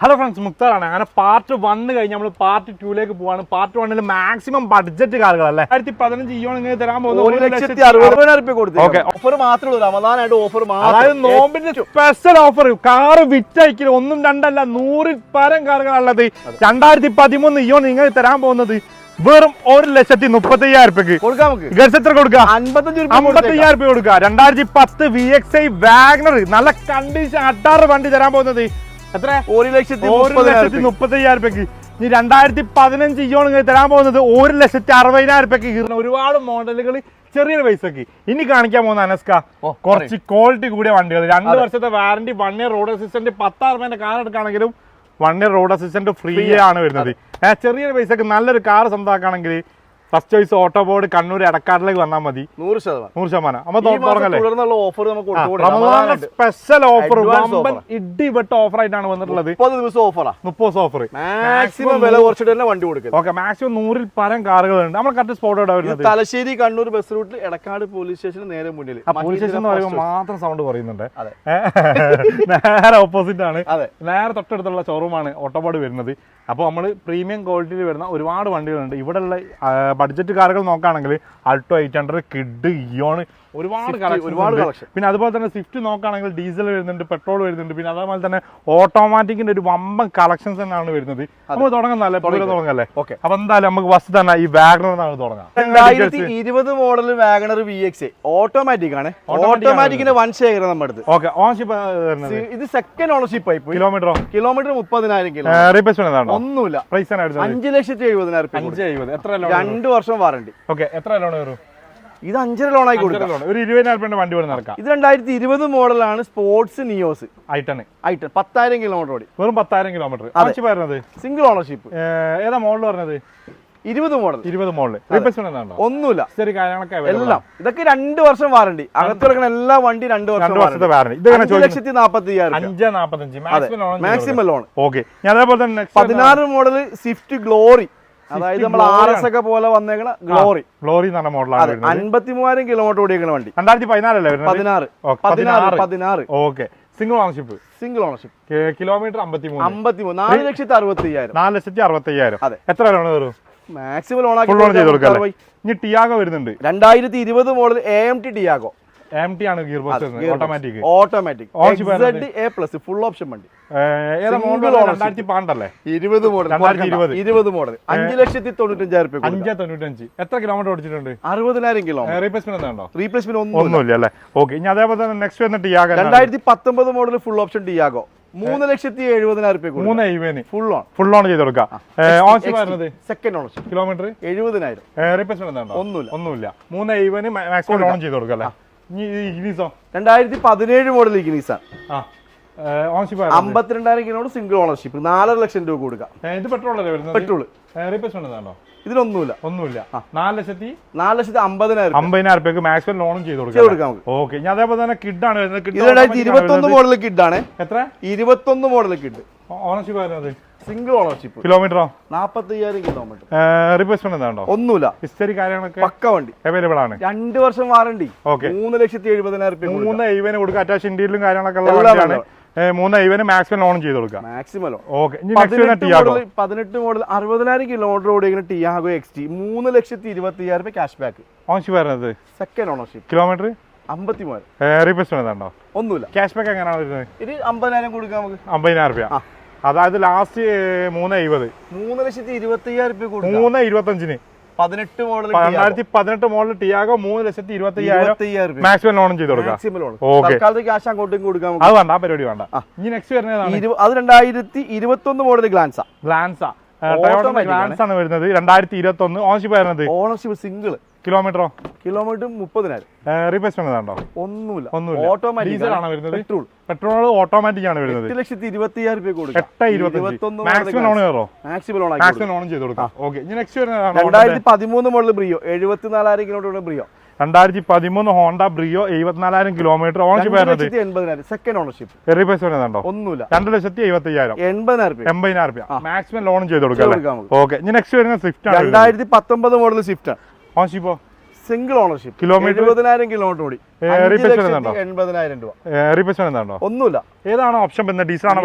Hello friends മുക്താറാണ് അങ്ങനെ part one കഴിഞ്ഞ് നമ്മൾ പാർട്ട് ടൂലേക്ക് പോവാണ്. പാർട്ട് വണ്ണിൽ മാക്സിമം ബഡ്ജറ്റ് കാറുകളല്ലേ ആയിരത്തി പതിനഞ്ച് ഇയോ ഇങ്ങനെ തരാൻ പോകുന്നത് ഒരു ലക്ഷത്തി അറുപതിനായിരം രൂപ കൊടുത്തു Okay. ഓഫർ മാത്രമേ ഉള്ളൂ. റമദാനായിട്ട് ഓഫർ അതായത് നോമ്പിന്റെ സ്പെഷ്യൽ ഓഫർ കാറ് വിറ്റയക്കൽ ഒന്നും രണ്ടല്ല നൂറിൽ പരം കാറുകളാണുള്ളത്. രണ്ടായിരത്തി പതിമൂന്ന് ഇയോ ഇങ്ങനെ തരാൻ പോകുന്നത് വെറും ഒരു ലക്ഷത്തി മുപ്പത്തി അയ്യായിരം രൂപയ്ക്ക് കൊടുക്കാം? എത്ര കൊടുക്കുക അമ്പത്തി അയ്യായിരം രൂപ കൊടുക്കുക രണ്ടായിരത്തി പത്ത് V X I Wagon R നല്ല കണ്ടീഷൻ അട്ടാറ് വണ്ടി തരാൻ പോകുന്നത്. എത്ര? ഒരു ലക്ഷത്തി ഒരു ലക്ഷത്തി മുപ്പത്തി അയ്യായിരം രൂപയ്ക്ക് ഇനി രണ്ടായിരത്തി പതിനഞ്ച് ഇയോണ് തരാൻ പോകുന്നത് ഒരു ലക്ഷത്തി അറുപതിനായിരം രൂപയ്ക്ക് കീറുന്ന ഒരുപാട് മോഡലുകൾ ചെറിയൊരു പൈസക്ക്. ഇനി കാണിക്കാൻ പോകുന്ന അനസ്ക കുറച്ച് ക്വാളിറ്റി കൂടിയ വണ്ടികൾ. രണ്ട് വർഷത്തെ warranty one year road assistant പത്താറ് രൂപേന്റെ car എടുക്കുകയാണെങ്കിലും one year road assistant free ആണ്. വരുന്നത്. ചെറിയൊരു പൈസക്ക് നല്ലൊരു car സ്വന്തമാക്കുകയാണെങ്കിൽ first choice auto board Kannur എടക്കാട്ടിലേക്ക് വന്നാൽ മതി. നൂറ് ശതമാനം. നൂറ് ശതമാനം. തുടർന്നുള്ള ഓഫർ നമുക്ക്? സ്പെഷ്യൽ ഓഫർ ഇടിവെട്ട ഓഫർ ആയിട്ടാണ് വന്നിട്ടുള്ളത്. മുപ്പത് ദിവസം ഓഫറാ മുപ്പത് ദിവസം ഓഫർ മാക്സിമം വില കുറച്ചിട്ട് തന്നെ വണ്ടി കൊടുക്കും ഓക്കെ മാക്സിമം നൂറിൽ പരം കാറുകളുണ്ട്. നമ്മൾ കറക്റ്റ് സ്പോട്ട് എവിടെ വരുന്നത്. തലശ്ശേരി കണ്ണൂർ ബസ് റൂട്ടിൽ എടക്കാട് പോലീസ് സ്റ്റേഷന് നേരെ മുന്നിൽ പോലീസ് സ്റ്റേഷൻ എന്ന് പറയുമ്പോൾ മാത്രം സൗണ്ട് പറയുന്നുണ്ട് നേരെ ഓപ്പോസിറ്റ് ആണ്. നേരെ തൊട്ടടുത്തുള്ള ഷോറൂമാണ് ഓട്ടോബോർഡ് വരുന്നത്. അപ്പോൾ നമ്മൾ പ്രീമിയം ക്വാളിറ്റിയിൽ വരുന്ന ഒരുപാട് വണ്ടികളുണ്ട്. ഇവിടെയുള്ള ബഡ്ജറ്റ് കാറുകൾ നോക്കുകയാണെങ്കിൽ Alto eight hundred Kwid Eon ഒരുപാട് കളക്ഷൻ ഒരുപാട് collection. പിന്നെ അതുപോലെ തന്നെ സ്വിഫ്റ്റ് നോക്കുകയാണെങ്കിൽ ഡീസൽ വരുന്നുണ്ട് പെട്രോൾ വരുന്നുണ്ട്. പിന്നെ അതേപോലെ തന്നെ ഓട്ടോമാറ്റിക്കിന്റെ ഒരു വമ്പൻ കളക്ഷൻസ് തന്നെയാണ് വരുന്നത്. നമുക്ക് തുടങ്ങുന്നല്ലേ തുടങ്ങല്ലേ ഓക്കെ. അപ്പൊ എന്തായാലും നമുക്ക് ഫസ്റ്റ് തന്നെ ഈ വാഗണർ എന്നാണ് തുടങ്ങാം. രണ്ടായിരത്തി ഇരുപത് model WagonR V X automatic ആണ്. ഓട്ടോമാറ്റിക്കിന്റെ വൺ ശേഖരം നമ്മുടെ അടുത്ത് ഓക്കെ ഓണർഷിപ്പ് ഇത് സെക്കൻഡ് ഓണർഷിപ്പ് ആയി കിലോമീറ്ററോ കിലോമീറ്റർ മുപ്പതിനായിരം കിലോ റീപ്ലേസ്മെന്റ് ഒന്നുമില്ല. പ്രൈസ് അഞ്ച് ലക്ഷത്തി എഴുപതിനായിരം രൂപ രണ്ട് വർഷം വാറണ്ടി. ഓക്കെ എത്ര ലോൺ വരും? ഇത് അഞ്ചര ലോൺ ആയി കൊടുക്കാം. ഒരു ഇരുപതിനായിരം രൂപ വണ്ടി വേണം നടക്കാം. ഇത് രണ്ടായിരത്തി ഇരുപത് മോഡലാണ് സ്പോർട്സ് നിയോസ് ഐട്ടൺ ഐട്ടൺ പത്തായിരം കിലോമീറ്റർ ഓടി. വെറും പത്തായിരം കിലോമീറ്റർ സിംഗിൾ ഓണർഷിപ്പ് ഏതാ മോഡൽ പറഞ്ഞത്? ഇരുപത് മോഡൽ ഇരുപത് മോഡൽ ഒന്നുമില്ല. ശരി കാര്യങ്ങളൊക്കെ എല്ലാം. ഇതൊക്കെ രണ്ട് വർഷം വാറണ്ടി അകത്ത് കിടക്കുന്ന എല്ലാ വണ്ടി രണ്ട് വർഷം വർഷത്തെ വാറണ്ടി ലക്ഷത്തി നാപ്പത്തി അഞ്ച് നാപ്പത്തഞ്ച്. മാക്സിമം ലോൺ ഓക്കെ അതേപോലെ തന്നെ പതിനാറ് മോഡൽ സ്വിഫ്റ്റ് ഗ്ലോറി അതായത് നമ്മൾ ആർ എസ് ഒക്കെ പോലെ വന്നേക്കണ ഗ്ലോറി ഗ്ലോറി എന്ന് പറഞ്ഞ മോഡലാണ് അതെ വരുന്നത്. അൻപത്തി മൂവായിരം കിലോമീറ്റർ ഓടിയേക്കണ വണ്ടി. രണ്ടായിരത്തി പതിനാറല്ലേ പതിനാറ്. പതിനാറ് പതിനാറ്. Okay. Single ownership single ownership kilometre അമ്പത്തി മൂന്ന് അമ്പത്തി മൂന്ന് നാല് ലക്ഷത്തി അറുപത്തി അയ്യായിരം നാല് ലക്ഷത്തി അറുപത്തി അയ്യായിരം അതെ. എത്ര ലോൺ വരും മാക്സിമം ലോൺ ചെയ്ത് കൊടുക്കാം ഇനി ടിയാഗോ വരുന്നുണ്ട്. രണ്ടായിരത്തി ഇരുപത് model A M T Tiago M T ആണ് gear box automatic automatic A plus full option വണ്ടി. രണ്ടായിരത്തി പന്ത്രണ്ടല്ലേ? ഇരുപത് മോഡൽ ഇരുപത്. മോഡൽ അഞ്ച് ലക്ഷത്തി തൊണ്ണൂറ്റഞ്ചായിരം രൂപ അഞ്ച് തൊണ്ണൂറ്റഞ്ച്. എത്ര കിലോമീറ്റർ ഓടിച്ചിട്ടുണ്ട്? അറുപതിനായിരം കിലോ റീപ്ലേസ്മെന്റ് ഉണ്ടോ റീപ്ലേസ്മെന്റ് ഒന്നുമില്ല. അല്ലേ? ഓക്കെ ഇനി അതേപോലെ തന്നെ നെക്സ്റ്റ് വന്നിട്ട് ടിയാഗോ രണ്ടായിരത്തി പത്തൊമ്പത് മോഡൽ ഫുൾ ഓപ്ഷൻ ഡിയാഗോ മൂന്ന് ലക്ഷത്തി എഴുപതിനായിരം രൂപ മൂന്ന് എഴുപതിന് ഫുൾ ഓൺ ഫുൾ ഓൺ ചെയ്ത് കൊടുക്കാം. ഓൺഷിപ്പ് വരുന്നത് സെക്കൻഡ് ഓൺ കിലോമീറ്റർ എഴുപതിനായിരം. റീപ്ലേസ്മെന്റ് ഒന്നുമില്ല. ഒന്നുമില്ല. മൂന്ന് എഴുപതിന് മാക്സിമം ലോൺ ചെയ്ത് കൊടുക്കാം അല്ലേ? രണ്ടായിരത്തി പതിനേഴ് മോഡൽ ഇഗ്നീസാണ് അമ്പത്തിരണ്ടായിരം കിലോട് സിംഗിൾ ഓണർഷിപ്പ് നാലര ലക്ഷം രൂപ കൊടുക്കാം. ഇത് പെട്രോൾ പെട്രോൾ ഇതിലൊന്നുമില്ല ഒന്നുമില്ല. നാല് ലക്ഷത്തി നാല് ലക്ഷത്തി അമ്പതിനായിരം അമ്പതിനായിരം രൂപയ്ക്ക് മാക്സിമം ലോണും ചെയ്ത് കൊടുക്കാം ഓക്കെ ഇനി അതേപോലെ തന്നെ കിഡാണ് ഇരുപത്തൊന്ന് മോഡൽ കിഡാണ് എത്ര? ഇരുപത്തൊന്ന് മോഡൽ കിഡ് ഓണർഷിപ്പ് വരുന്നത് സിംഗിൾ ഓണർഷിപ്പ് കിലോമീറ്ററോ? നാപ്പത്തി അയ്യായിരം കിലോമീറ്റർ റിപ്ലേസ്മെന്റ് എന്താണോ ഒന്നുമില്ല. ഹിസ്റ്ററി കാര്യങ്ങളൊക്കെ പക്ക വണ്ടി. അവൈലബിൾ ആണ്. രണ്ട് വർഷം വാറണ്ടി. മൂന്ന് ലക്ഷത്തി എഴുപതിനായിരം മൂന്ന് ഐവന് കൊടുക്കുക. അറ്റാച്ച് ഇന്ത്യയിലും കാര്യങ്ങളൊക്കെ ഉള്ള വണ്ടിയാണ്. മൂന്ന് ഐവന് മാക്സിമം ലോൺ ചെയ്ത് കൊടുക്കാം മാക്സിമം ഓക്കെ പതിനെട്ട് മോഡൽ അറുപതിനായിരം കിലോമീറ്റർ ഓടിക്കുന്ന ടിയാഗോ എക്സ് ടി മൂന്ന് ലക്ഷത്തി ഇരുപത്തി അയ്യായിരം രൂപ ക്യാഷ് ബാക്ക് ഓണർഷിപ്പ് വരുന്നത്? സെക്കൻഡ് ഓണർഷിപ്പ് കിലോമീറ്റർ അമ്പത്തി മൂവായിരം റീപ്ലേസ്മെന്റ് ഉണ്ടോ ഒന്നുമില്ല. ക്യാഷ് ബാക്ക് എങ്ങനെയാണ് വരുന്നത്? ഇത് അമ്പതിനായിരം കൊടുക്കാം നമുക്ക്. അമ്പതിനായിരം രൂപ. അതായത് ലാസ്റ്റ് മൂന്ന് എഴുപത്. മൂന്ന് ലക്ഷത്തി ഇരുപത്തി അയ്യായിരം രൂപ മൂന്ന് ഇരുപത്തഞ്ചിന്. പതിനെട്ട് മോഡൽ രണ്ടായിരത്തി പതിനെട്ട് മോഡൽ ടിയാഗോ മൂന്ന് ലക്ഷത്തി ഇരുപത്തി അയ്യായിരം ഇരുപത്തി മാക്സിമം ലോൺ ചെയ്ത് കൊടുക്കാം. ക്യാഷ് അങ്ങോട്ടും കൊടുക്കാം. അത് വേണ്ട ആ പരിപാടി വേണ്ട. ഇനി നെക്സ്റ്റ് വരുന്നതാണ്. ഇരു- അത് രണ്ടായിരത്തി ഇരുപത്തൊന്ന് മോഡൽ ഗ്ലാൻസ ഗ്ലാൻസ ഗ്ലാൻസ് ആണ്. വരുന്നത്. രണ്ടായിരത്തി ഇരുപത്തി ഒന്ന് ഓണർഷിപ്പ് വരുന്നത് ഓണർഷിപ്പ് സിംഗിൾ കിലോമീറ്ററോ? കിലോമീറ്റർ മുപ്പതിനായിരം. റീപ്ലേസ്മെന്റ് ഉണ്ടോ ഒന്നുമില്ല. ഒന്നുമില്ല. ഓട്ടോമാറ്റിക് ഡീസൽ വരുന്നത്? പെട്രോൾ. പെട്രോൾ ഓട്ടോമാറ്റിക് ആണ് വരുന്നത്. എട്ട് ലക്ഷത്തി ഇരുപത്തി അയ്യായിരം രൂപ കൊടുക്കാം. എട്ട് ഇരുപത്തഞ്ച് മാക്സിമം ലോൺ കയറോ? മാക്സിമം ലോൺ മാക്സിമം ലോൺ ചെയ്ത് കൊടുക്കാം. ഓക്കെ ഇനി നെക്സ്റ്റ് വരുന്നത് രണ്ടായിരത്തി പതിമൂന്ന് മോഡൽ ബ്രിയോ എഴുപത്തിനാലായിരം കിലോമീറ്റർ ബ്രിയോ രണ്ടായിരത്തി പതിമൂന്ന് ഹോണ്ട ബ്രിയോ എഴുപത്തിനാലായിരം കിലോമീറ്റർ വരുന്നത് സെക്കൻഡ് ഓണർഷിപ്പ് റീപ്ലേസ്മെന്റ് ഉണ്ടോ ഒന്നുമില്ല. രണ്ട് ലക്ഷത്തി എഴുപത്തി അയ്യായിരം എൺപതിനായിരം മാക്സിമം ലോൺ ചെയ്ത് കൊടുക്കാം. ഓക്കെ ഇനി നെക്സ്റ്റ് വരുന്ന സ്വിഫ്റ്റ് രണ്ടായിരത്തി പത്തൊമ്പത് മോഡൽ സ്വിഫ്റ്റ് ആണ്. ഓൺഷിപ്പോ സിംഗിൾ ഓണർഷിപ്പ് കിലോമീറ്റർ എഴുപതിനായിരം കിലോമീറ്റർ ഓടി? എൺപതിനായിരം രൂപ. റീപ്ലേസ്മെന്റ് എന്താണോ ഒന്നുമില്ല. ഏതാണ് ഓപ്ഷൻ വരുന്നത് ഡീസൽ ആണ്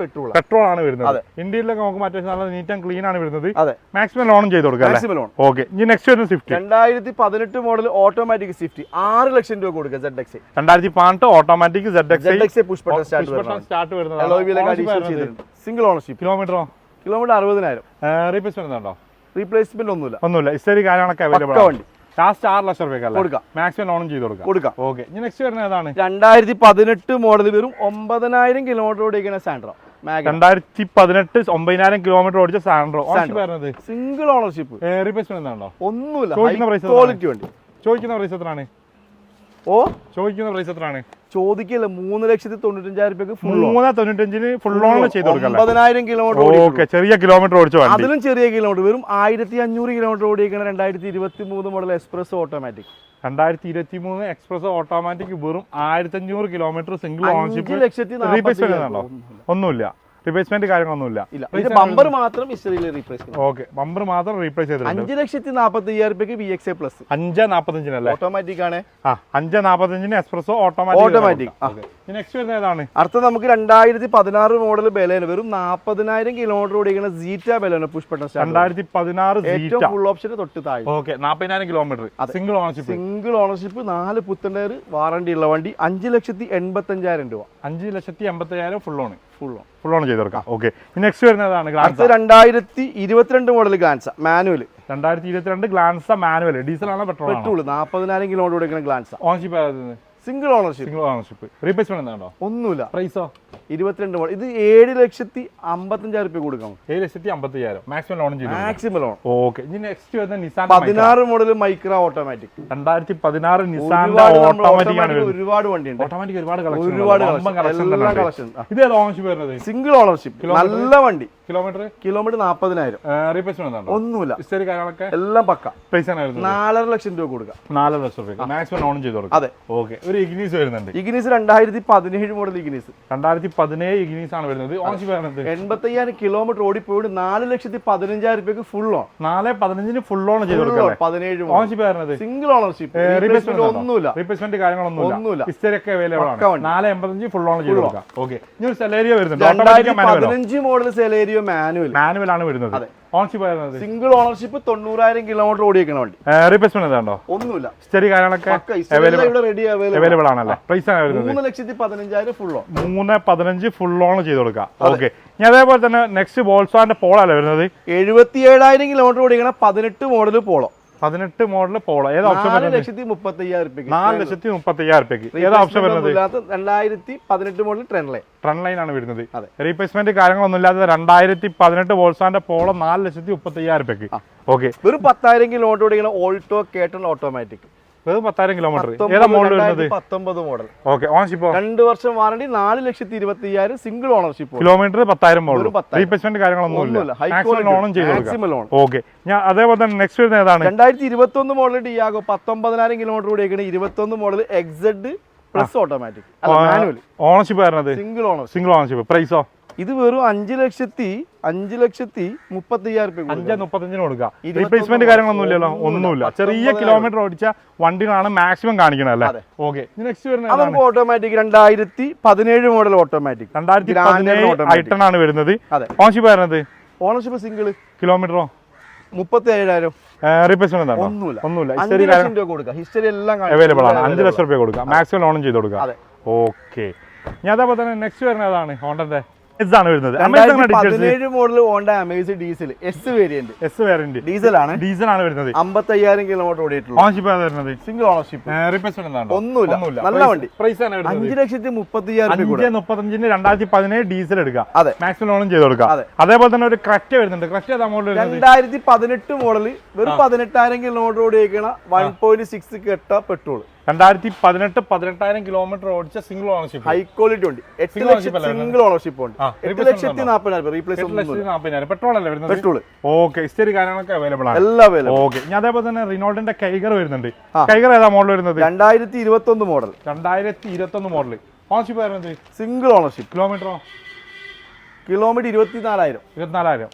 പെട്രോൾ പെട്രോൾ ആണ്. വരുന്നത്. ഇന്ത്യയിലൊക്കെ നമുക്ക് മറ്റേ നല്ല നീറ്റ് ആൻഡ് ക്ലീൻ ആണ് വരുന്നത്. മാക്സിമം ലോണും ചെയ്ത് കൊടുക്കാം ലോൺ ഓക്കെ ഇനി നെക്സ്റ്റ് വരുന്ന സ്വിഫ്റ്റ് രണ്ടായിരത്തി പതിനെട്ട് മോഡൽ ഓട്ടോമാറ്റിക് സ്വിഫ്റ്റ് ആറ് ലക്ഷം രൂപ കൊടുക്കുക സെഡ് എക്സ് രണ്ടായിരത്തി പതിനെട്ട് automatic Z X Z X push button start വരുന്നത് സിംഗിൾ ഓണർഷിപ്പ് കിലോമീറ്ററോ കിലോമീറ്റർ അറുപതിനായിരം. റീപ്ലേസ്മെന്റ് ഉണ്ടോ? റീപ്ലേസ്മെന്റ് ഒന്നുമില്ല. ഒന്നുമില്ല. ഇസ്റ്റേരി കാര്യങ്ങളൊക്കെ അവൈലബിൾ വണ്ടി. ലാസ്റ്റ് ആറ് ലക്ഷം രൂപയ്ക്ക് കൊടുക്കാം. മാക്സിമം ലോണും ചെയ്ത് കൊടുക്കാം. കൊടുക്കാം. ഓക്കെ ഇനി നെക്സ്റ്റ് വരുന്നത് ഏതാണ്? രണ്ടായിരത്തി പതിനെട്ട് മോഡൽ വെറും ഒമ്പതിനായിരം കിലോമീറ്റർ ഓടിക്കുന്ന സാൻഡ്രോ രണ്ടായിരത്തി പതിനെട്ട് ഒമ്പതിനായിരം കിലോമീറ്റർ ഓടിച്ച സാൻഡ്രോ. വരുന്നത്? സിംഗിൾ ഓണർഷിപ്പ് റീപ്ലേസ്മെന്റ് ഒന്നുമില്ല. ചോദിക്കുന്ന ക്വാളിറ്റി വണ്ടി. ചോദിക്കുന്ന പ്രൈസ് എത്രയാണ്? ഓ ചോദിക്കുന്ന പ്രൈസ് എത്രയാണ്? ചോദിക്കല്ല മൂന്ന് ലക്ഷത്തി തൊണ്ണൂറ്റഞ്ചായിരം രൂപയ്ക്ക് ഫുൾ മൂന്ന് തൊണ്ണൂറ്റഞ്ചിന് ഫുൾ ലോൺ ചെയ്ത് കൊടുക്കാം ഒമ്പതിനായിരം കിലോമീറ്റർ ഓക്കെ ചെറിയ കിലോമീറ്റർ ഓടിച്ചു അതിലും ചെറിയ കിലോമീറ്റർ വെറും ആയിരത്തി അഞ്ഞൂറ് കിലോമീറ്റർ ഓടിക്കുന്ന രണ്ടായിരത്തി ഇരുപത്തി മൂന്ന് മോഡൽ എക്സ്പ്രസ് ഓട്ടോമാറ്റിക് രണ്ടായിരത്തി ഇരുപത്തി മൂന്ന് എക്സ്പ്രസ് ഓട്ടോമാറ്റിക് വെറും ആയിരത്തി അഞ്ഞൂറ് കിലോമീറ്റർ സിംഗിൾ ഓണർഷിപ്പ് ഒന്നുമില്ല. റീപ്ലേസ്മെന്റ് കാര്യങ്ങളൊന്നുമില്ല. ഇല്ല. ബമ്പർ മാത്രം ഹിസ്റ്ററിയിൽ റീപ്ലേസ് ഓക്കെ ബമ്പർ മാത്രം റീപ്ലേസ് ചെയ്തിട്ടുണ്ട്. അഞ്ച് ലക്ഷത്തി നാപ്പത്തി അയ്യായിരം രൂപയ്ക്ക് വി എക്സ് എ പ്ലസ് അഞ്ച് നാൽപ്പത്തഞ്ചിനല്ലേ ഓട്ടോമാറ്റിക് ആണ്. ആ അഞ്ച് നാപ്പത്തഞ്ചിന് എക്സ്പ്രസോ ഓട്ടോമാറ്റിക് ഓട്ടോമാറ്റിക് അടുത്ത നമുക്ക് രണ്ടായിരത്തി പതിനാറ് മോഡൽ ബലേന വെറും നാപ്പതിനായിരം കിലോമീറ്റർ ഓടിക്കുന്ന സീറ്റ ബലേന പുഷ്പട്ട രണ്ടായിരത്തി പതിനാറ് ഏറ്റവും ഫുൾ ഓപ്ഷൻ തൊട്ട് താഴെ. Okay നാപ്പതിനായിരം kilometre single ownership single ownership നാല് പുത്തണ്ടയർ വാറണ്ടി ഉള്ള വണ്ടി അഞ്ച് ലക്ഷത്തി എൺപത്തി അഞ്ചായിരം രൂപ. അഞ്ച് ലക്ഷത്തി എൺപത്തയ്യായിരം full on full on full on ചെയ്ത് കൊടുക്കാം ഓക്കെ നെക്സ്റ്റ് വരുന്നതാണ് അടുത്ത രണ്ടായിരത്തി ഇരുപത്തിരണ്ട് മോഡൽ ഗ്ലാൻസ മാനുവൽ രണ്ടായിരത്തി ഇരുപത്തിരണ്ട് ഗ്ലാൻസ മാനുവൽ ഡീസൽ ആണോ? പെട്രോൾ പെട്രോൾ നാപ്പതിനായിരം കിലോമീറ്റർ ഓടിക്കുന്ന Glanza ownership single ownership single ownership replacement എന്താണോ? ഒന്നുമില്ല. പ്രൈസോ ഇരുപത്തിരണ്ട് ഇത് ഏഴ് ലക്ഷത്തി അമ്പത്തഞ്ചായിരം രൂപ കൊടുക്കാം. ഏഴ് ലക്ഷത്തി അമ്പത്തിയായിരം മാക്സിമം ലോൺ ചെയ്തു? മാക്സിമം ലോൺ ഓക്കെ ഇനി നെക്സ്റ്റ് വരുന്ന നിസാൻ പതിനാറ് മോഡൽ മൈക്ര ഓട്ടോമാറ്റിക് രണ്ടായിരത്തി പതിനാറ് നിസാൻ ഓട്ടോമാറ്റിക് ഒരുപാട് വണ്ടിയുണ്ട്. ഓട്ടോമാറ്റിക് ഒരുപാട് കളക്ഷൻ ഒരുപാട് കളക്ഷൻ ഇത് ഓണർഷിപ്പ് വരുന്നത്? സിംഗിൾ ഓണർഷിപ്പ് നല്ല വണ്ടി. കിലോമീറ്റർ? കിലോമീറ്റർ നാപ്പതിനായിരം. റീപ്ലേസ്മെന്റ് ഒന്നുമില്ല. ഹിസ്റ്ററി കാര്യങ്ങളൊക്കെ? എല്ലാം പക്ക. പ്രൈസ് നാലര ലക്ഷം രൂപ കൊടുക്കുക നാലര ലക്ഷം രൂപ മാക്സിമം ലോൺ ചെയ്ത് കൊടുക്കാം. അതെ. ഓക്കെ. ഒരു ഇഗ്നീസ് വരുന്നുണ്ട്. ഇഗ്നീസ് രണ്ടായിരത്തി പതിനേഴ് മോഡൽ ഇഗ്നീസ് രണ്ടായിരത്തി പതിനേഴ് ഇഗ്നീസ് ആണ് വരുന്നത്. ഓണർഷിപ്പ് വരുന്നത്. എൺപത്തയ്യായിരം കിലോമീറ്റർ ഓടിപ്പോയിട്ട് നാല് ലക്ഷത്തി പതിനഞ്ചായിരം രൂപയ്ക്ക് ഫുൾ ഓൺ നാല് പതിനഞ്ചിന് ഫുൾ ഓൺ ചെയ്ത് കൊടുക്കാം പതിനേഴ് ഓൺഷിപ്പ് വരുന്നത്? സിംഗിൾ ഓണർഷിപ്പ് റീപ്ലേസ്മെന്റ് ഒന്നുമില്ല. റീപ്ലേസ്മെന്റ് കാര്യങ്ങളൊന്നുമില്ല. ഒന്നുമില്ല. ഹിസ്റ്ററി ഒക്കെ അവൈലബിൾ ആണ് നാല് എൺപത്തഞ്ച് ഫുൾ ഓൺ ചെയ്ത് കൊടുക്കാം. ഓക്കെ. ഇനി ഒരു സെലേരിയ വരുന്നുണ്ട്. പതിനഞ്ച് മോഡൽ സെലേരിയോ മാനുവൽ മാനുവൽ ആണ് വരുന്നത്. ഓണർഷിപ്പ് സിംഗിൾ ഓണർഷിപ്പ് തൊണ്ണൂറായിരം കിലോമീറ്റർ ഓടിയേക്കണ വണ്ടി. റീപ്ലേസ്മെന്റ് എന്താണോ? ഒന്നുമില്ല. ഹിസ്റ്ററി കാര്യങ്ങളൊക്കെ റെഡി അവൈലബിൾ ആണല്ലോ? പ്രൈസ് ആണ് വരുന്നത്. മൂന്ന് ലക്ഷത്തി പതിനഞ്ചായിരം ഫുൾ ഓൺ മൂന്ന് പതിനഞ്ച് ഫുൾ ഓൺ ചെയ്ത് കൊടുക്കാം ഓക്കെ ഇനി അതേപോലെ തന്നെ നെക്സ്റ്റ് ബോൾസാന്റെ പോളല്ലേ വരുന്നത്? എഴുപത്തി ഏഴായിരം കിലോമീറ്റർ ഓടിക്കണ പതിനെട്ട് മോഡൽ പോളോ പതിനെട്ട് മോഡൽ പോളോ. ഏത് ഓപ്ഷൻ നാല് ലക്ഷത്തി മുപ്പത്തി അയ്യായിരം രൂപയ്ക്ക് നാല് ലക്ഷത്തി മുപ്പത്തി അയ്യായിരം രൂപയ്ക്ക് ഏത് ഓപ്ഷൻ വരുന്നത്? രണ്ടായിരത്തി പതിനെട്ട് മോഡൽ ട്രെൻഡ് ട്രൺ ലൈൻ ആണ് വരുന്നത്. റീപ്ലേസ്മെന്റ് കാര്യങ്ങളൊന്നും ഇല്ലാതെ രണ്ടായിരത്തി പതിനെട്ട് വോൾസാന്റെ പോളോ നാല് ലക്ഷത്തി മുപ്പത്തി അയ്യായിരം രൂപയ്ക്ക് ഓക്കെ ഒരു പത്തായിരം കിലോമീറ്റർ ഓട്ടോ ഓൾട്ടോ കേട്ടൺ ഓട്ടോമാറ്റിക് വെറും പത്തായിരം കിലോമീറ്റർ ഏതാ മോഡൽ വരുന്നത്? പത്തൊമ്പത് മോഡൽ ഓക്കെ ഓണർഷിപ്പ് രണ്ട് വർഷം വാറണ്ടി നാല് ലക്ഷത്തി ഇരുപത്തി അയ്യായിരം സിംഗിൾ ഓണർഷിപ്പ് കിലോമീറ്റർ പത്തായിരം മോഡൽ റീപ്ലേസ്മെന്റ് കാര്യങ്ങളൊന്നും ഇല്ല ചെയ്ത് ഓക്കെ ഞാൻ അതേപോലെ തന്നെ നെക്സ്റ്റ് വരുന്ന ഏതാണ്? രണ്ടായിരത്തി ഇരുപത്തി ഒന്ന് മോഡൽ ഡിയാഗോ പത്തൊമ്പതിനായിരം കിലോമീറ്റർ ഓടിക്കണ ഇരുപത്തി ഒന്ന് model XZ plus automatic ownership വരുന്നത് സിംഗിൾ ഓണർ സിംഗിൾ ഓണർഷിപ്പ് പ്രൈസോ ഇത് വെറും അഞ്ച് ലക്ഷത്തി അഞ്ച് ലക്ഷത്തി മുപ്പത്തി അയ്യായിരം രൂപ അഞ്ച് മുപ്പത്തഞ്ചിന് റീപ്ലേസ്മെന്റ് കാര്യങ്ങളൊന്നും ഇല്ലല്ലോ ഒന്നുമില്ല. ചെറിയ കിലോമീറ്റർ ഓടിച്ച വണ്ടികളാണ് മാക്സിമം കാണിക്കണത് അല്ലേ. ഓക്കെ നെക്സ്റ്റ് വരുന്നത്? നമുക്ക് ഓട്ടോമാറ്റിക് രണ്ടായിരത്തി പതിനേഴ് മോഡൽ ഓട്ടോമാറ്റിക് രണ്ടായിരത്തി പതിനേഴ് ഐട്ടൺ ആണ് വരുന്നത്. ഓണർഷിപ്പ് വരുന്നത് ഓണർഷിപ്പ് സിംഗിൾ കിലോമീറ്ററോ മുപ്പത്തി ഏഴായിരം റീപ്ലേസ്മെന്റ് ഒന്നുമില്ല. ഒന്നുമില്ല. അഞ്ച് ഹിസ്റ്ററി ലക്ഷം രൂപ കൊടുക്കുക ഹിസ്റ്ററി എല്ലാം അവൈലബിൾ ആണ്. അഞ്ച് ലക്ഷം റുപ്യ കൊടുക്കാം. മാക്സിമം ലോണും ചെയ്ത് കൊടുക്കാം. അതെ. ഓക്കെ ഞാൻ അതേപോലെ തന്നെ നെക്സ്റ്റ് വരുന്നത് ഏതാണ്? ഹോണ്ടന്റെ വരുന്നത്. പതിനേഴ് model Honda Amaze diesel S variant S variant diesel ആണ്. ഡീസൽ ആണ് വരുന്നത്. അമ്പത്തി അയ്യായിരം കിലോമീറ്റർ ഓടിയിട്ടുള്ളൂ ഓണർഷിപ്പ് വരുന്നത്. സിംഗിൾ ഓണർഷിപ്പ് ഒന്നുമില്ല. നല്ല വണ്ടി. പ്രൈസ് അഞ്ച് ലക്ഷത്തി മുപ്പത്തി അയ്യായിരം മുപ്പത്തഞ്ചിന് രണ്ടായിരത്തി പതിനേഴ് ഡീസൽ എടുക്കാം. അതെ. മാക്സിമം ലോണും ചെയ്ത് കൊടുക്കുക അതെ. അതേപോലെ തന്നെ ഒരു ക്രറ്റ വരുന്നുണ്ട്. ക്രറ്റ രണ്ടായിരത്തി പതിനെട്ട് മോഡൽ വെറും പതിനെട്ടായിരം കിലോമീറ്റർ ഓടിയേക്കണ വൺ പോയിന്റ് സിക്സ് കെട്ട പെട്രോൾ രണ്ടായിരത്തി പതിനെട്ട് പതിനെട്ടായിരം കിലോമീറ്റർ ഓടിച്ച സിംഗിൾ ഓണർഷിപ്പ് ഹൈ ക്വാളിറ്റി ഉണ്ട്. എട്ട് സിംഗിൾ ഓണർഷിപ്പ് ഉണ്ട്. എട്ട് ലക്ഷത്തി നാൽപ്പതിനായിരം റീപ്ലേസ് പെട്രോൾ അല്ലേ വരുന്നത്? പെട്രോൾ ഓക്കെ ഇസ്റ്റേരി കാര്യങ്ങളൊക്കെ അവൈലബിൾ ആണ്. എല്ലാം അവൈലബിൾ ഓക്കെ ഞാൻ അതേപോലെ തന്നെ റിനോൾഡിന്റെ കൈഗർ വരുന്നുണ്ട്. കൈകർ കൈഗർ ഏതാ മോഡൽ വരുന്നത്? രണ്ടായിരത്തി ഇരുപത്തി ഒന്ന് മോഡൽ രണ്ടായിരത്തി ഇരുപത്തി ഒന്ന് മോഡൽ ഓണർഷിപ്പ് വരുന്നത് സിംഗിൾ ഓണർഷിപ്പ് കിലോമീറ്ററോ കിലോമീറ്റർ ഇരുപത്തിനാലായിരം. ഇരുപത്തിനാലായിരം.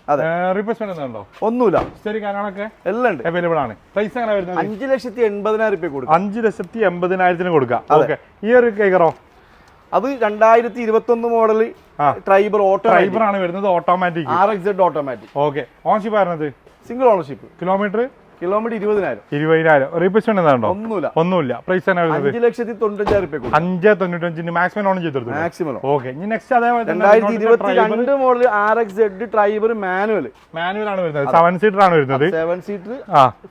റീപ്ലേസ്മെന്റ് ഉണ്ടോ? ഒന്നുമില്ല. ശരി കാര്യങ്ങളൊക്കെ എല്ലാം ഉണ്ട്. അവൈലബിൾ ആണ്. പ്രൈസ് എങ്ങനെ വരുന്നത്? അഞ്ച് ലക്ഷത്തി എൺപതിനായിരം രൂപ കൊടുക്കും. അഞ്ച് ലക്ഷത്തി എൺപതിനായിരത്തിന് കൊടുക്കാം. ഓക്കെ ഈ ഒരു കേക്കറോ അത് രണ്ടായിരത്തി ഇരുപത്തി ഒന്ന് മോഡൽ ട്രൈബർ ഓട്ടോ ട്രൈബർ ആണ് വരുന്നത് automatic R X automatic okay ownership ആയിരുന്നത് സിംഗിൾ ഓണർഷിപ്പ് കിലോമീറ്റർ കിലോമീറ്റർ ഇരുപതിനായിരം. ഇരുപതിനായിരം. റീപ്ലേസ്മെന്റ് എന്താണോ ഒന്നുമില്ല. ഒന്നുമില്ല. പ്രൈസ് അഞ്ച് ലക്ഷത്തി തൊണ്ണൂറ്റഞ്ചായിരം രൂപ അഞ്ച് തൊണ്ണൂറ്റഞ്ചിന് മാക്സിമം ഓൺ ചെയ്തെടുത്തു മാക്സിമം ഓക്കെ ഇനി നെക്സ്റ്റ് അതേപോലെ രണ്ടായിരത്തി ഇരുപത്തി രണ്ട് model R X Z driver manual manual ആണ് വരുന്നത്. സെവൻ സീറ്റർ ആണ് വരുന്നത്. Seven seater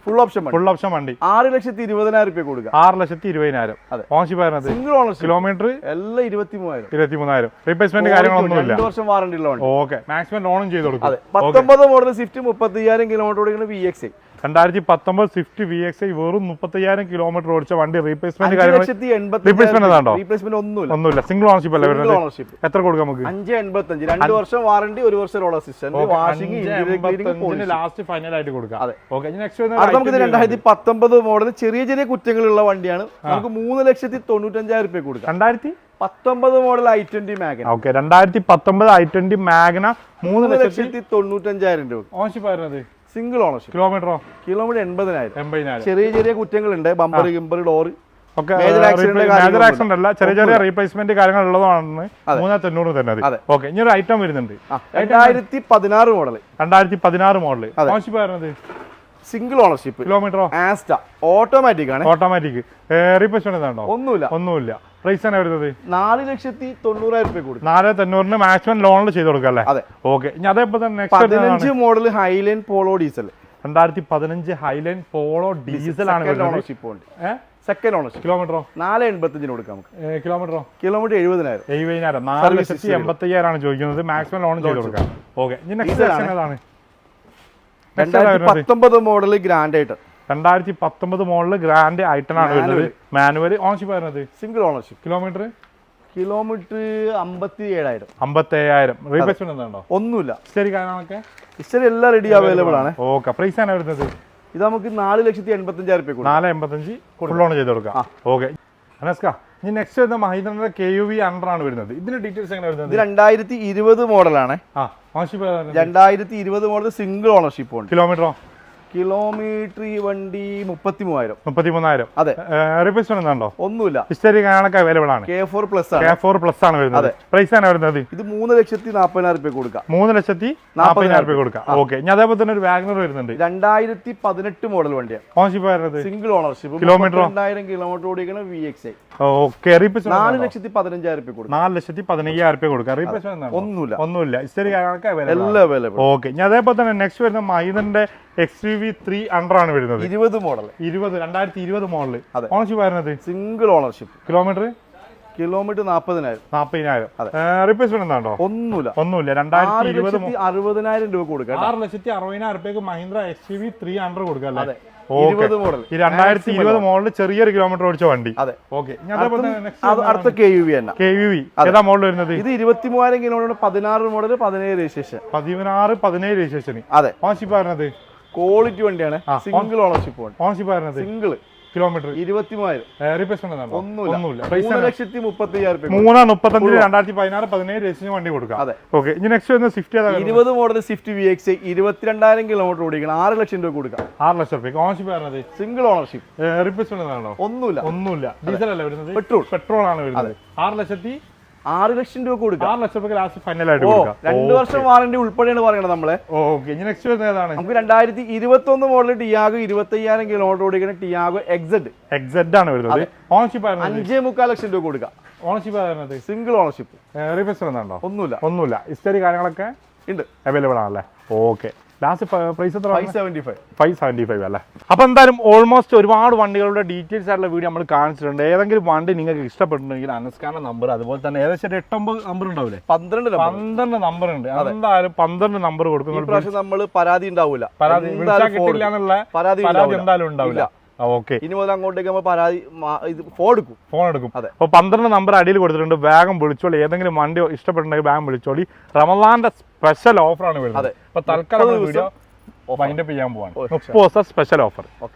full option full option വണ്ടി. ആറ് ലക്ഷത്തി ഇരുപതിനായിരം രൂപ കൊടുക്കുക. ആറ് ലക്ഷത്തി ഇരുപതിനായിരം. അതെ. ഓൺഷിപ്പ് ആയിരുന്നത് സിംഗിൾ ഓണർഷിപ്പ് കിലോമീറ്റർ എല്ലാം ഇരുപത്തി മൂവായിരം ഇരുപത്തി മൂന്നായിരം റീപ്ലേസ്മെന്റ് കാര്യങ്ങളൊന്നുമില്ല രണ്ട് വർഷം വാറണ്ടി ഉള്ള ഓക്കെ മാക്സിമം ലോണും ചെയ്ത് കൊടുക്കും. പത്തൊമ്പത് മോഡൽ സ്വിഫ്റ്റ് മുപ്പത്തി അയ്യായിരം കിലോമീറ്റർ ഓടിക്കുന്ന വി എക്സ് രണ്ടായിരത്തി പത്തൊമ്പത് സ്വിഫ്റ്റ് വി എക്സ് ഐ വെറും മുപ്പത്തയ്യായിരം കിലോമീറ്റർ ഓടിച്ച വണ്ടി റീപ്ലേസ്മെന്റ്? റീപ്ലേസ്മെന്റ് ഒന്നുമില്ല. ഒന്നുമില്ല. സിംഗിൾ ഓണർഷിപ്പ് അല്ലേ വരുന്നത്? ഓണർഷിപ്പ് എത്ര കൊടുക്കാം നമുക്ക്? അഞ്ച് എൺപത്തി രണ്ട് വർഷം വാറണ്ടി ഒരു വർഷം road assistant washing last final ആയിട്ട് കൊടുക്കാം. നമുക്ക് രണ്ടായിരത്തി പത്തൊമ്പത് മോഡൽ ചെറിയ ചെറിയ കുറ്റങ്ങളുള്ള വണ്ടിയാണ്. നമുക്ക് മൂന്ന് ലക്ഷത്തി തൊണ്ണൂറ്റഞ്ചായിരം രൂപ കൊടുക്കാം. രണ്ടായിരത്തി? പത്തൊമ്പത് model I twenty Magna okay രണ്ടായിരത്തി പത്തൊമ്പത് ഐ ട്വന്റി മാഗ്ന മൂന്ന് ലക്ഷത്തി തൊണ്ണൂറ്റഞ്ചായിരം രൂപ. ഓൺഷിപ്പ് വരുന്നത് സിംഗിൾ ഓണർഷിപ്പ് കിലോമീറ്ററോ കിലോമീറ്റർ എൺപതിനായിരം. എൺപതിനായിരം. ചെറിയ ചെറിയ കുറ്റങ്ങളുണ്ട്. ബമ്പർ ഗിമ്പർ ഡോറ് മേജർ ആക്സിഡന്റ് അല്ല. ചെറിയ ചെറിയ റീപ്ലേസ്മെന്റ് കാര്യങ്ങൾ ഉള്ളതാണ് മൂന്നേ തൊണ്ണൂറ് തന്നെ. ഓക്കെ ഇനി ഒരു ഐറ്റം വരുന്നുണ്ട്. രണ്ടായിരത്തി പതിനാറ് മോഡൽ രണ്ടായിരത്തി പതിനാറ് മോഡൽ ഓണർഷിപ്പ് വരുന്നത് സിംഗിൾ ഓണർഷിപ്പ് കിലോമീറ്ററോ ആസ്റ്റ ഓട്ടോമാറ്റിക് ആണ്. ഓട്ടോമാറ്റിക് റീപ്ലേസ്മെന്റ് ഒന്നുമില്ല. ഒന്നുമില്ല. പ്രൈസ് തന്നെ വരുന്നത്? നാല് ലക്ഷത്തി തൊണ്ണൂറായിരം രൂപ കൊടുക്കും നാല് തൊണ്ണൂറിന് മാക്സിമം ലോണിൽ ചെയ്ത് കൊടുക്കാം അല്ലേ? അതെ. ഓക്കെ ഇനി അതേപോലെ തന്നെ പതിനഞ്ച് മോഡൽ ഹൈലൈൻ പോളോ ഡീസൽ രണ്ടായിരത്തി പതിനഞ്ച് ഹൈലൈൻ പോളോ ഡീസൽ ആണ് ഓണർഷിപ്പ് ഉണ്ട്. സെക്കൻഡ് ഓണർഷിപ്പ് കിലോമീറ്ററോ നാല് എൺപത്തഞ്ചിന് കൊടുക്കാം നമുക്ക്. കിലോമീറ്ററോ കിലോമീറ്റർ എഴുപതിനായിരം. എഴുപതിനായിരം. നാല് ലക്ഷത്തി history എൺപത്തി അയ്യായിരം ആണ് ചോദിക്കുന്നത്. മാക്സിമം ലോൺ ചെയ്ത് കൊടുക്കാം. ഓക്കെ ഇനി നെക്സ്റ്റ് Diesel ആണ്. ഏതാണ്? രണ്ടായിരത്തി പത്തൊമ്പത് മോഡൽ ഗ്രാൻഡ് ആയിട്ട് രണ്ടായിരത്തി പത്തൊമ്പത് മോഡൽ ഗ്രാൻഡ് ഐറ്റനാണ് ആണ് വരുന്നത്. മാനുവൽ ഓണർഷിപ്പ് വരുന്നത് സിംഗിൾ ഓണർഷിപ്പ് കിലോമീറ്റർ കിലോമീറ്റർ അമ്പത്തി ഏഴായിരം അമ്പത്തി ഏഴായിരം റീപ്ലേസ്മെന്റ് എന്താണോ ഒന്നുമില്ല. ശരി കാര്യങ്ങളൊക്കെ? ഹിസ്റ്ററി എല്ലാം റെഡി അവൈലബിൾ ആണ്. ഓക്കെ പ്രൈസ് ആണ് വരുന്നത് ഇത് നമുക്ക് നാല് ലക്ഷത്തി എൺപത്തഞ്ചായിരം രൂപ കൊടുക്കാം. നാല് എൺപത്തഞ്ച് ഫുൾ ഓൺ ചെയ്ത് കൊടുക്കാം. ഓക്കെ അനസ്ക ഇനി നെക്സ്റ്റ് വരുന്ന മഹീന്ദ്രന്റെ കെ യു വി അണ്ടർ ആണ് വരുന്നത്. ഇതിന്റെ ഡീറ്റെയിൽസ് എങ്ങനെ വരുന്നത്? രണ്ടായിരത്തി ഇരുപത് മോഡലാണ് ആ ഓൺഷിപ്പ് രണ്ടായിരത്തി ഇരുപത് മോഡൽ സിംഗിൾ ഓണർഷിപ്പ് ഉണ്ട്. കിലോമീറ്ററോ കിലോമീറ്റർ ഈ വണ്ടി മുപ്പത്തി മൂവായിരം മുപ്പത്തി മൂന്നായിരം അതെ റീപ്ലേസ്മെന്റ് ഉണ്ടോ? ഒന്നുമില്ല. ഹിസ്റ്ററി അവൈലബിൾ ആണ്. കെ ഫോർ പ്ലസ് ആണ്. കെ ഫോർ പ്ലസ് ആണ് വരുന്നത്. പ്രൈസ് ആണ് വരുന്നത്? ഇത് മൂന്ന് ലക്ഷത്തി നാപ്പതിനായിരം രൂപ കൊടുക്കാം. മൂന്ന് ലക്ഷത്തി നാപ്പതിനായിരം രൂപ കൊടുക്കാം. ഓക്കെ ഇനി അതേപോലെ തന്നെ ഒരു വാഗ്നർ വരുന്നുണ്ട്. രണ്ടായിരത്തി പതിനെട്ട് മോഡൽ വണ്ടിയാണ് ഓണർഷിപ്പ് വരുന്നത് സിംഗിൾ ഓണർഷിപ്പ് കിലോമീറ്റർ? രണ്ടായിരം കിലോമീറ്റർ ഓടിക്കുന്ന വി എക്സ് ഐ ഓക്കെ നാല് ലക്ഷത്തി പതിനഞ്ചായിരം രൂപ കൊടുക്കാം. നാല് ലക്ഷത്തി പതിനയ്യായിരം രൂപ കൊടുക്കാം. റീപ്ലേസ്മെന്റ് ഒന്നുമില്ല. ഒന്നുമില്ല. ഹിസ്റ്ററി അവൈലബിൾ ഓക്കെ അതേപോലെ തന്നെ നെക്സ്റ്റ് വരുന്ന മഹീന്ദ്രന്റെ X U V three hundred ആണ് വരുന്നത്. ഇരുപത് മോഡൽ ഇരുപത് രണ്ടായിരത്തി ഇരുപത് മോഡൽ അതെ. ആയിരുന്നത് സിംഗിൾ ഓണർഷിപ്പ് കിലോമീറ്റർ കിലോമീറ്റർ നാൽപ്പതിനായിരം നാൽപ്പതിനായിരം അതെ. റീപ്ലേസ്മെന്റ് എന്താണോ? ഒന്നുമില്ല. ഒന്നുമില്ല. രണ്ടായിരത്തി ഇരുപത് അറുപതിനായിരം രൂപ കൊടുക്കാം ആറ് ലക്ഷത്തി അറുപതിനായിരം രൂപയ്ക്ക് Mahindra X U V three hundred കൊടുക്കാം അതെ. അല്ലേ മോഡൽ ഈ രണ്ടായിരത്തി ഇരുപത് മോഡൽ ചെറിയൊരു കിലോമീറ്റർ ഓടിച്ച വണ്ടി. അടുത്ത K U V K U V ഏതാ മോഡൽ വരുന്നത്? ഇത് ഇരുപത്തി മൂവായിരം കിലോമീറ്റർ പതിനാറ് മോഡൽ പതിനേഴ് രജിസ്ട്രേഷൻ പതിനാറ് പതിനേഴ് രജിസ്ട്രേഷൻ അതെ. ഓണർഷിപ്പ് വരുന്നത് ക്വാളിറ്റി വണ്ടിയാണ് സിംഗിൾ ഓണർഷിപ്പ് വണ്ടി. വരുന്നത് സിംഗിൾ കിലോമീറ്റർ ഇരുപത്തിമൂവായിരം റീപ്ലേസ്മെന്റ് എന്താണോ ഒന്നുമില്ല. ഒന്നുമില്ല. പ്രൈസ് മൂന്ന് ലക്ഷത്തി മുപ്പത്തി അയ്യായിരം രൂപ മൂന്ന് മുപ്പത്തഞ്ചിന് രണ്ടായിരത്തി പതിനാറ് പതിനേഴ് രജിസ്ട്രേഷൻ വണ്ടി കൊടുക്കാം. അതെ. ഓക്കെ ഇനി നെക്സ്റ്റ് വരുന്നത് സ്വിഫ്റ്റ്? ഇരുപത് മോഡൽ സ്വിഫ്റ്റ് വി എക്സ് ഇരുപത്തിരണ്ടായിരം കിലോമീറ്റർ ഓടിക്കണം. ആറ് ലക്ഷം രൂപ കൊടുക്കാം. ആറ് ലക്ഷം രൂപ ഓണർഷിപ്പ് വരുന്നത് സിംഗിൾ ഓണർഷിപ്പ് റീപ്ലേസ്മെന്റ് ഒന്നുമില്ല. ഒന്നുമില്ല. ഡീസൽ അല്ല വരുന്നത്. പെട്രോൾ പെട്രോൾ ആണ് വരുന്നത്. ആറ് ലക്ഷത്തി ആറ് ലക്ഷം രൂപ കൊടുക്കാം. ആറ് ലക്ഷം രൂപ ലാസ്റ്റ് ഫൈനൽ ആയിട്ട് ഓ കൊടുക്കാം. രണ്ട് വർഷം വാറണ്ടി ഉൾപ്പെടെയാണ് പറയുന്നത് നമ്മൾ. നെക്സ്റ്റ് വരുന്നത് ഏതാണ്? നമുക്ക് രണ്ടായിരത്തി ഇരുപത്തി ഒന്ന് മോഡൽ ടിയാഗോ ഇരുപത്തി അയ്യായിരം കിലോമീറ്റർ ഓടിക്കുന്ന ടിയാഗോ എക്സെഡ് എക്സെഡ് ആണ് വരുന്നത്. ഓണർഷിപ്പ് അഞ്ചേ മുക്കാൽ ലക്ഷം രൂപ കൊടുക്കാം. ഓണർഷിപ്പ് സിംഗിൾ ഓണർഷിപ്പ് റീപ്ലേസ്മെന്റ് ഉണ്ടോ ഒന്നുമില്ല. ഒന്നുമില്ല. ഹിസ്റ്ററി കാര്യങ്ങളൊക്കെ ഉണ്ട്. അവൈലബിൾ ആണല്ലേ? ഓക്കെ ലാസ്റ്റ് പ്രൈസ് എത്ര five seventy five five seventy five അല്ലേ? അപ്പോൾ എന്തായാലും ഓൾമോസ്റ്റ് ഒരുപാട് വണ്ടികളുടെ ഡീറ്റെയിൽസ് ആയിട്ടുള്ള വീഡിയോ നമ്മൾ കാണിച്ചിട്ടുണ്ട്. ഏതെങ്കിലും വണ്ടി നിങ്ങൾക്ക് ഇഷ്ടപ്പെട്ടിട്ടുണ്ടെങ്കിൽ അനസ്കാന നമ്പർ അതുപോലെ തന്നെ ഏകദേശം ഒരു എട്ടൊമ്പത് നമ്പർ ഉണ്ടാവില്ലേ പന്ത്രണ്ട് പന്ത്രണ്ട് നമ്പർ ഉണ്ട്. എന്തായാലും പന്ത്രണ്ട് നമ്പർ കൊടുക്കും പ്രാവശ്യം നമ്മൾ പരാതി ഉണ്ടാവില്ല കിട്ടില്ല എന്നുള്ള പരാതി പരാതി എന്തായാലും ഉണ്ടാവില്ല ഓക്കെ ഇനി മുതൽ അങ്ങോട്ടേക്ക് നമ്മൾ പരാതി ഫോൺ എടുക്കും. ഫോൺ എടുക്കും. അതെ. അപ്പോൾ പന്ത്രണ്ട് നമ്പർ അടിയിൽ കൊടുത്തിട്ടുണ്ട്. വേഗം വിളിച്ചോളി. ഏതെങ്കിലും വണ്ടി ഇഷ്ടപ്പെട്ടുണ്ടെങ്കിൽ വേഗം വിളിച്ചോളി. റമദാന്റെ സ്പെഷ്യൽ ഓഫറാണ് വരുന്നത്. അതെ. അപ്പോൾ തൽക്കാലം വീഡിയോ വൈൻഡപ്പ് ചെയ്യാൻ പോവാണ്. മുപ്പത് ദിവസം സ്പെഷ്യൽ ഓഫർ